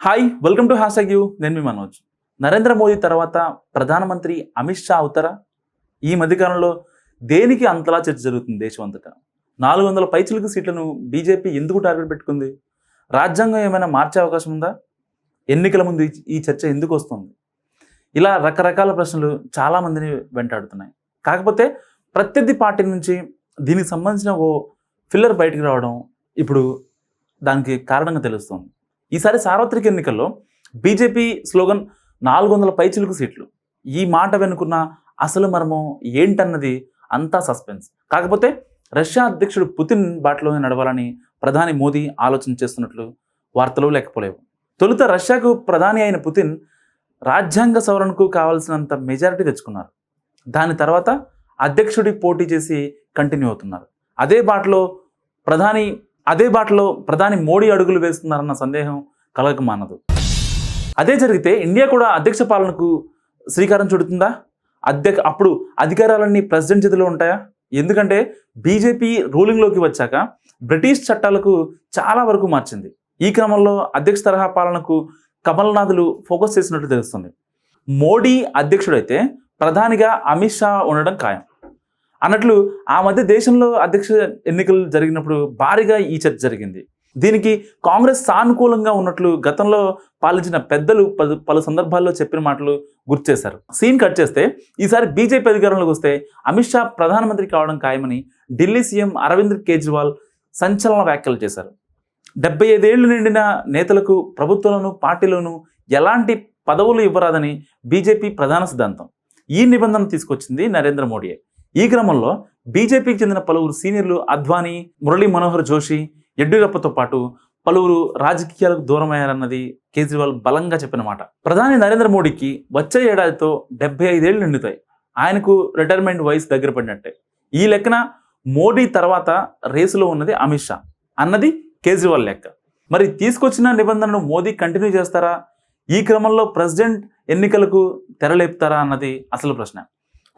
Hi welcome to hash you నేను మీ మనోజ్. నరేంద్ర మోదీ తర్వాత ప్రధానమంత్రి అమిత్ షా అవుతారా? ఈ మధ్యకాలంలో దేనికి అంతలా చర్చ జరుగుతుంది దేశం అంతటా నాలుగు వందల పైచిలకు సీట్లను బీజేపీ ఎందుకు టార్గెట్ పెట్టుకుంది? రాజ్యాంగం ఏమైనా మార్చే అవకాశం ఉందా? ఎన్నికల ముందు ఈ- చర్చ ఎందుకు వస్తుంది? ఇలా రకరకాల ప్రశ్నలు చాలామందిని వెంటాడుతున్నాయి. కాకపోతే ప్రత్యర్థి పార్టీ నుంచి దీనికి సంబంధించిన ఓ ఫిల్లర్ బయటకు రావడం ఇప్పుడు దానికి కారణంగా తెలుస్తుంది. ఈసారి సార్వత్రిక ఎన్నికల్లో బీజేపీ స్లోగన్ నాలుగు వందల పైచిలుకు సీట్లు. ఈ మాట వెనుకున్న అసలు మర్మం ఏంటన్నది అంతా సస్పెన్స్. కాకపోతే రష్యా అధ్యక్షుడు పుతిన్ బాటలోనే నడవాలని ప్రధాని మోదీ ఆలోచన చేస్తున్నట్లు వార్తలు లేకపోలేవు. తొలుత రష్యాకు ప్రధాని అయిన పుతిన్ రాజ్యాంగ సవరణకు కావాల్సినంత మెజారిటీ తెచ్చుకున్నారు. దాని తర్వాత అధ్యక్షుడి పోటీ చేసి కంటిన్యూ అవుతున్నారు. అదే బాటలో ప్రధాని అదే బాటలో ప్రధాని మోడీ అడుగులు వేస్తున్నారన్న సందేహం కలగక మానదు. అదే జరిగితే ఇండియా కూడా అధ్యక్ష పాలనకు శ్రీకారం చుడుతుందా? అధ్యక్ష అప్పుడు అధికారాలన్నీ ప్రెసిడెంట్ చేతిలో ఉంటాయా? ఎందుకంటే బీజేపీ రూలింగ్లోకి వచ్చాక బ్రిటిష్ చట్టాలకు చాలా వరకు మార్చింది. ఈ క్రమంలో అధ్యక్ష తరహా పాలనకు కమల్నాథులు ఫోకస్ చేసినట్టు తెలుస్తుంది. మోడీ అధ్యక్షుడైతే ప్రధానిగా అమిత్ షా ఉండడం ఖాయం. అన్నట్లు ఆ మధ్య దేశంలో అధ్యక్ష ఎన్నికలు జరిగినప్పుడు భారీగా ఈ చర్చ జరిగింది. దీనికి కాంగ్రెస్ సానుకూలంగా ఉన్నట్లు గతంలో పాలించిన పెద్దలు పలు పలు సందర్భాల్లో చెప్పిన మాటలు గుర్తు చేశారు. సీన్ కట్ చేస్తే ఈసారి బీజేపీ అధికారంలోకి వస్తే అమిత్ షా ప్రధానమంత్రి కావడం ఖాయమని ఢిల్లీ సీఎం అరవింద్ కేజ్రీవాల్ సంచలన వ్యాఖ్యలు చేశారు. డెబ్బై ఐదేళ్ళు నిండిన నేతలకు ప్రభుత్వంలోనూ పార్టీలోనూ ఎలాంటి పదవులు ఇవ్వరాదని బీజేపీ ప్రధాన సిద్ధాంతం. ఈ నిబంధన తీసుకొచ్చింది నరేంద్ర మోడీయే. ఈ క్రమంలో బీజేపీకి చెందిన పలువురు సీనియర్లు అద్వానీ మురళీ మనోహర్ జోషి యడ్యూరప్పతో పాటు పలువురు రాజకీయాలకు దూరమయ్యారన్నది కేజ్రీవాల్ బలంగా చెప్పిన మాట. ప్రధాని నరేంద్ర మోడీకి వచ్చే ఏడాదితో డెబ్బై ఐదేళ్ళు నిండుతాయి. ఆయనకు రిటైర్మెంట్ వయసు దగ్గర పడినట్టే. ఈ లెక్కన మోడీ తర్వాత రేసులో ఉన్నది అమిత్ షా అన్నది కేజ్రీవాల్ లెక్క. మరి తీసుకొచ్చిన నిబంధనను మోదీ కంటిన్యూ చేస్తారా? ఈ క్రమంలో ప్రెసిడెంట్ ఎన్నికలకు తెరలేపుతారా అన్నది అసలు ప్రశ్న.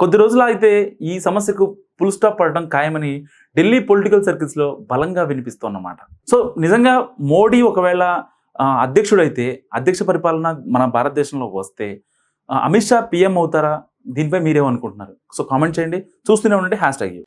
కొద్ది రోజులు అయితే ఈ సమస్యకు ఫుల్ స్టాప్ పడడం ఖాయమని ఢిల్లీ పొలిటికల్ సర్కిల్స్లో బలంగా వినిపిస్తోందన్నమాట. సో నిజంగా మోడీ ఒకవేళ అధ్యక్షుడైతే అధ్యక్ష పరిపాలన మన భారతదేశంలో వస్తే అమిత్ షా పిఎం అవుతారా? దీనిపై మీరేమనుకుంటున్నారు? సో కామెంట్ చేయండి. చూస్తూనే ఉండండి. Hash tag